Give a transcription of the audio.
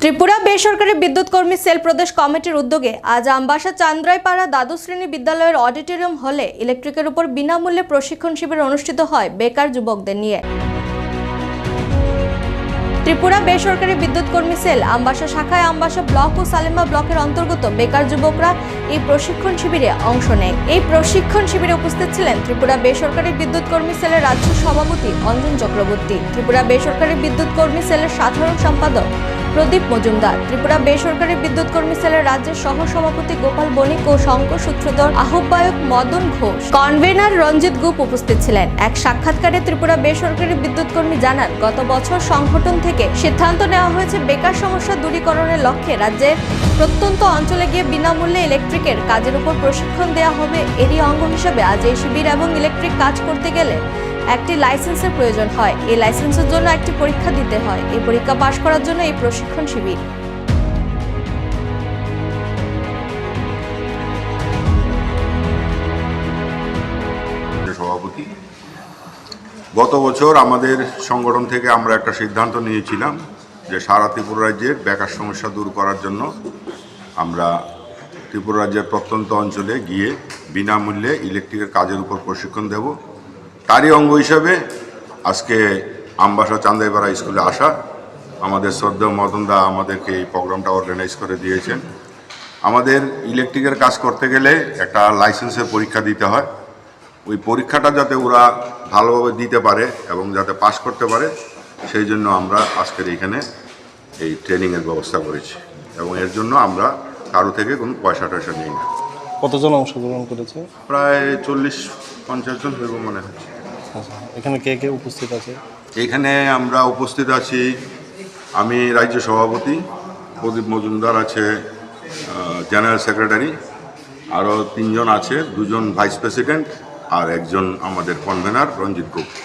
ত্রিপুরা বেসরকারি বিদ্যুৎ কর্মী সেল প্রদেশ কমিটির উদ্যোগে আজ আমবাসা চান্দ্রাইপাড়া দ্বাদশ শ্রেণি বিদ্যালয়ের অডিটোরিয়াম হলে ইলেকট্রিকের উপর বিনামূল্যে প্রশিক্ষণ শিবির অনুষ্ঠিত হয় বেকার যুবকদের নিয়ে। ত্রিপুরা বেসরকারি বিদ্যুৎ কর্মী সেল আমবাসা শাখায় আমবাসা ব্লক ও সালেমা ব্লকের অন্তর্গত বেকার যুবকরা এই প্রশিক্ষণ শিবিরে অংশ নেয়। এই প্রশিক্ষণ শিবিরে উপস্থিত ছিলেন ত্রিপুরা বেসরকারি বিদ্যুৎ কর্মী সেলের রাজ্য সভাপতি অঞ্জন চক্রবর্তী, ত্রিপুরা বেসরকারি বিদ্যুৎ কর্মী সেলের সাধারণ সম্পাদক প্রদীপ মজুমদার। ত্রিপুরা বেসরকারি বিদ্যুৎ কর্মী সেলের রাজ্যের সহ সভাপতি গোপাল বণিক ও শঙ্কর সূত্রধর আহ্বায়ক মদন ঘোষ। কনভেনার রঞ্জিত গুপ উপস্থিত ছিলেন। এক সাক্ষাৎকারে ত্রিপুরা বেসরকারি বিদ্যুৎ কর্মী জানান, গত বছর সংগঠন থেকে সিদ্ধান্ত নেওয়া হয়েছে বেকার সমস্যা দূরীকরণের লক্ষ্যে রাজ্যের প্রত্যন্ত অঞ্চলে গিয়ে বিনামূল্যে ইলেকট্রিকের কাজের উপর প্রশিক্ষণ দেওয়া হবে। এরই অঙ্গ হিসেবে আজ এই শিবির এবং ইলেকট্রিক কাজ করতে গেলে একটি লাইসেন্সের প্রয়োজন হয়। এই লাইসেন্সের জন্য একটি পরীক্ষা দিতে হয়। এই পরীক্ষা পাশ করার জন্য এই প্রশিক্ষণ শিবির। সভাপতি, গত বছর আমাদের সংগঠন থেকে আমরা একটা সিদ্ধান্ত নিয়েছিলাম যে সারা ত্রিপুরা রাজ্যের বেকার সমস্যা দূর করার জন্য আমরা ত্রিপুরা রাজ্যের প্রত্যন্ত অঞ্চলে গিয়ে বিনামূল্যে ইলেকট্রিকের কাজের উপর প্রশিক্ষণ দেব। তারই অঙ্গ হিসাবে আজকে আমবাসা চান্দাইপাড়া স্কুলে আসা আমাদের শ্রদ্ধেয় মদনদা আমাদেরকে এই প্রোগ্রামটা অর্গানাইজ করে দিয়েছেন। আমাদের ইলেকট্রিকের কাজ করতে গেলে একটা লাইসেন্সের পরীক্ষা দিতে হয়। ওই পরীক্ষাটা যাতে ওরা ভালোভাবে দিতে পারে এবং যাতে পাশ করতে পারে সেই জন্য আমরা আজকের এইখানে এই ট্রেনিংয়ের ব্যবস্থা করেছি এবং এর জন্য আমরা কারও থেকে কোনো পয়সা টয়সা নিই না। কতজন অংশগ্রহণ করেছে? প্রায় চল্লিশ পঞ্চাশ জন হইব মনে হচ্ছে। আচ্ছা এখানে কে কে উপস্থিত আছে? এখানে আমরা উপস্থিত আছি, আমি রাজ্য সভাপতি, প্রদীপ মজুমদার আছে জেনারেল সেক্রেটারি আরও তিনজন আছে, দুজন ভাইস প্রেসিডেন্ট আর একজন আমাদের কনভেনার রঞ্জিত গুপ্ত।